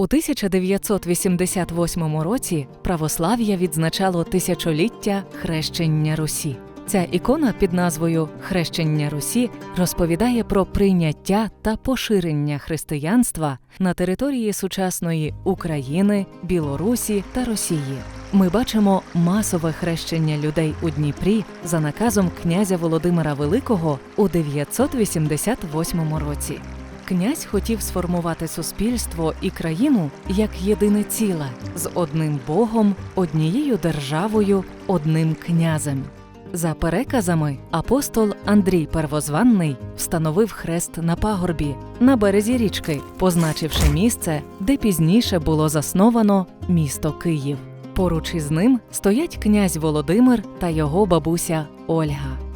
У 1988 році православ'я відзначало тисячоліття хрещення Русі. Ця ікона під назвою Хрещення Русі розповідає про прийняття та поширення християнства на території сучасної України, Білорусі та Росії. Ми бачимо масове хрещення людей у Дніпрі за наказом князя Володимира Великого у 988 році. Князь хотів сформувати суспільство і країну як єдине ціле з одним Богом, однією державою, одним князем. За переказами, апостол Андрій Первозванний встановив хрест на пагорбі на березі річки, позначивши місце, де пізніше було засновано місто Київ. Поруч із ним стоять князь Володимир та його бабуся Ольга.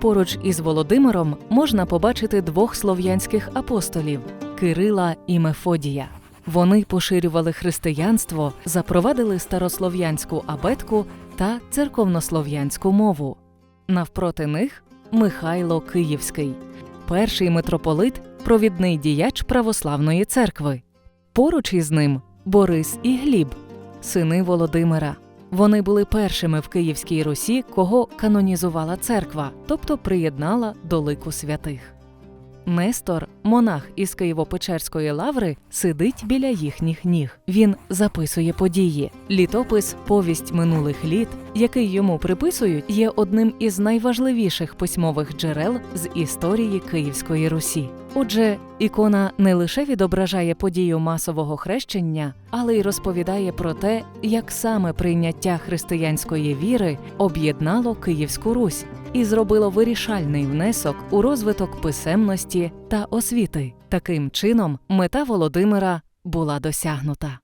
Поруч із Володимиром можна побачити двох слов'янських апостолів Кирила і Мефодія. Вони поширювали християнство, запровадили старослов'янську абетку та церковнослов'янську мову. Навпроти них Михайло Київський, перший митрополит, провідний діяч православної церкви. Поруч із ним Борис і Гліб, сини Володимира. Вони були першими в Київській Русі, кого канонізувала церква, тобто приєднала до лику святих. Нестор, монах із Києво-Печерської лаври, сидить біля їхніх ніг. Він записує події. Літопис Повість минулих літ, який йому приписують, є одним із найважливіших письмових джерел з історії Київської Русі. Отже, ікона не лише відображає подію масового хрещення, але й розповідає про те, як саме прийняття християнської віри об'єднало Київську Русь і зробило вирішальний внесок у розвиток писемності та освіти. Таким чином, мета Володимира була досягнута.